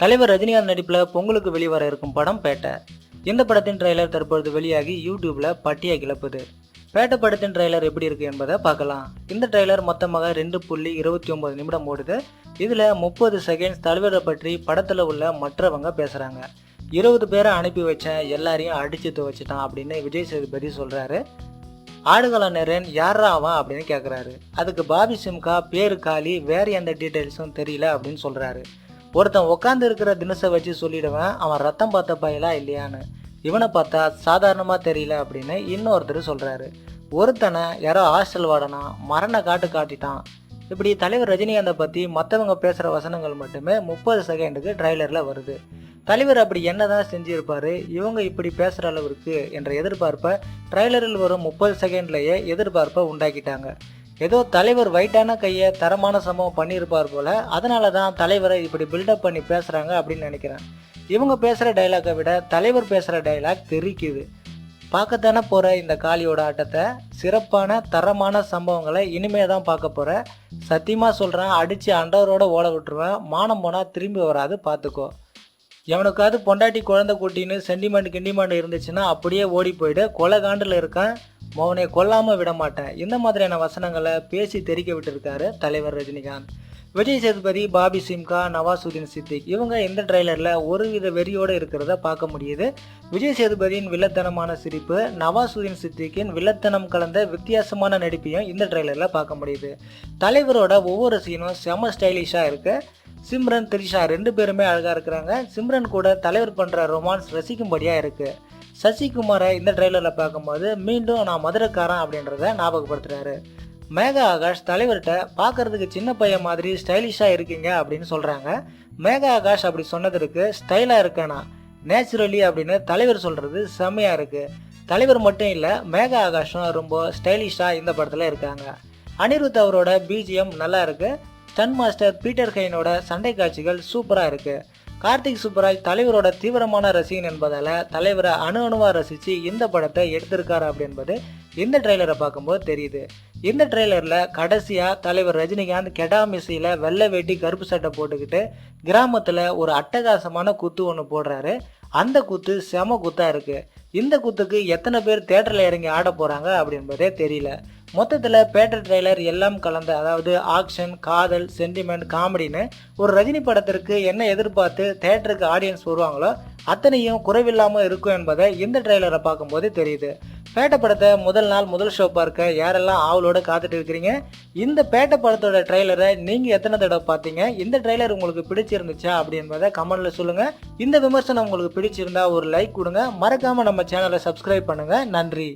தலைவர் ரஜினிகாந்த் நடிப்பில் பொங்கலுக்கு வெளிவர இருக்கும் படம் பேட்டை. இந்த படத்தின் ட்ரெய்லர் தற்பொழுது வெளியாகி யூடியூப்ல பட்டியை கிளப்புது. பேட்டை படத்தின் ட்ரெய்லர் எப்படி இருக்கு என்பதை பார்க்கலாம். இந்த ட்ரெய்லர் மொத்தமாக ரெண்டு புள்ளி இருபத்தி ஒன்பது நிமிடம் ஓடுது. இதில் முப்பது செகண்ட்ஸ் தலைவரை பற்றி படத்தில் உள்ள மற்றவங்க பேசுகிறாங்க இருபது பேரை அனுப்பி வச்சேன் எல்லாரையும் அடிச்சு துவச்சிட்டான் அப்படின்னு விஜய் சேதுபதி சொல்கிறாரு ஆடுகள நேரன் யாரா அவன் அப்படின்னு கேட்குறாரு அதுக்கு பாபி சிம்கா பேரு காலி வேறு எந்த டீட்டெயில்ஸும் தெரியல அப்படின்னு சொல்கிறாரு ஒருத்தன் உட்காந்து இருக்கிற தினசை வச்சு சொல்லிடுவேன் அவன் ரத்தம் பார்த்த பயலா இல்லையான்னு. இவனை பார்த்தா சாதாரணமாக தெரியல அப்படின்னு இன்னொருத்தர் சொல்கிறாரு ஒருத்தனை யாரோ ஹாஸ்டல் வாடனா மரண காட்டு காட்டிட்டான். இப்படி தலைவர் ரஜினிகாந்தை பற்றி மற்றவங்க பேசுகிற வசனங்கள் மட்டுமே முப்பது செகண்டுக்கு ட்ரைலரில் வருது. தலைவர் அப்படி என்னதான் செஞ்சுருப்பார் இவங்க இப்படி பேசுகிற அளவிற்கு என்ற எதிர்பார்ப்பை ட்ரைலரில் வரும் முப்பது செகண்ட்லேயே எதிர்பார்ப்பை உண்டாக்கிட்டாங்க. ஏதோ தலைவர் வைட்டான கையை தரமான சம்பவம் பண்ணியிருப்பார் போல. அதனால தான் தலைவரை இப்படி பில்டப் பண்ணி பேசுகிறாங்க அப்படின்னு நினைக்கிறேன். இவங்க பேசுகிற டைலாக்கை விட தலைவர் பேசுகிற டைலாக் தெரிக்குது. பார்க்கத்தானே போகிற இந்த காளியோட ஆட்டத்தை? சிறப்பான தரமான சம்பவங்களை இனிமே தான் பார்க்க போகிறேன் சத்தியமாக சொல்கிறேன் அடித்து அண்டவரோட ஓட விட்டுருவேன். மானம் போனால் திரும்பி வராது பார்த்துக்கோ. எவனுக்காவது பொண்டாட்டி குழந்தை குட்டின்னு சென்டிமெண்ட் கிண்டிமெண்ட் இருந்துச்சுன்னா அப்படியே ஓடி போயிடு. கொலை காண்டில் இருக்கேன். மௌனை கொல்லாமல் விட மாட்டேன். இந்த மாதிரியான வசனங்களை பேசி தெரிக்க விட்டுருக்காரு தலைவர் ரஜினிகாந்த். விஜய் சேதுபதி பாபி சிம்கா நவாசுதீன் சித்திக். இவங்க இந்த ட்ரெய்லரில் ஒருவித வெறியோடு இருக்கிறத பார்க்க முடியுது. விஜய் சேதுபதியின் வில்லத்தனமான சிரிப்பு நவாசுதீன் சித்திக்கின் வில்லத்தனம் கலந்த வித்தியாசமான நடிப்பையும் இந்த ட்ரெய்லரில் பார்க்க முடியுது. தலைவரோட ஒவ்வொரு சீனும் செம ஸ்டைலிஷாக இருக்குது சிம்ரன் திரிஷா ரெண்டு பேருமே அழகாக இருக்கிறாங்க. சிம்ரன் கூட தலைவர் பண்ணுற ரொமான்ஸ் ரசிக்கும்படியாக இருக்குது சசிகுமாரை இந்த ட்ரெய்லரில் பார்க்கும்போது மீண்டும் நான் மதுரைக்காரன் அப்படின்றத ஞாபகப்படுத்துகிறாரு மேகா ஆகாஷ் தலைவர்கிட்ட பார்க்கறதுக்கு சின்ன பையன் மாதிரி ஸ்டைலிஷாக இருக்கீங்க அப்படின்னு சொல்கிறாங்க மேகா ஆகாஷ் அப்படி சொன்னதற்கு ஸ்டைலாக இருக்கேனா? நேச்சுரலி அப்படின்னு தலைவர் சொல்கிறது செம்மையாக இருக்குது தலைவர் மட்டும் இல்லை மேகா ஆகாஷும் ரொம்ப ஸ்டைலிஷாக இந்த படத்தில் இருக்காங்க. அனிருத் அவரோட பிஜிஎம் நல்லா இருக்குது ஸ்டன் மாஸ்டர் பீட்டர் ஹைனோட சண்டை காட்சிகள் சூப்பராக இருக்குது கார்த்திக் சுப்பராஜ் தலைவரோட தீவிரமான ரசிகன் என்பதால் தலைவரை அணு அணுவாக ரசித்து இந்த படத்தை எடுத்திருக்காரு அப்படி என்பது இந்த ட்ரெய்லரை பார்க்கும்போது தெரியுது. இந்த ட்ரெய்லரில் கடைசியாக தலைவர் ரஜினிகாந்த் கெடா மிஸ்ஸியில் வெள்ளை வேட்டி கருப்பு சட்டை போட்டுக்கிட்டு கிராமத்தில் ஒரு அட்டகாசமான குத்து ஒன்று போடுறாரு. அந்த குத்து செம குத்தாக இருக்குது இந்த குத்துக்கு எத்தனை பேர் தேட்டரில் இறங்கி ஆட போகிறாங்க அப்படின்றதே தெரியல. மொத்தத்தில் பேட்டர் ட்ரெய்லர் எல்லாம் கலந்த அதாவது ஆக்ஷன் காதல் சென்டிமெண்ட் காமெடின்னு ஒரு ரஜினி படத்திற்கு என்ன எதிர்பார்த்து தேட்டருக்கு ஆடியன்ஸ் வருவாங்களோ அத்தனையும் குறைவில்லாமல் இருக்கும் என்பதை இந்த ட்ரெய்லரை பார்க்கும்போது தெரியுது. பேட்டை படத்தை முதல் நாள் முதல் ஷோ பார்க்க யாரெல்லாம் ஆவலோட காத்துட்டு இருக்கிறீங்க இந்த பேட்டை படத்தோட ட்ரெய்லரை நீங்கள் எத்தனை தடவை பார்த்தீங்க? இந்த ட்ரெய்லர் உங்களுக்கு பிடிச்சிருந்துச்சா அப்படின்றத என்பதை சொல்லுங்கள் இந்த விமர்சனம் உங்களுக்கு பிடிச்சிருந்தா ஒரு லைக் கொடுங்க. மறக்காமல் நம்ம சேனலை சப்ஸ்கிரைப் பண்ணுங்கள் நன்றி.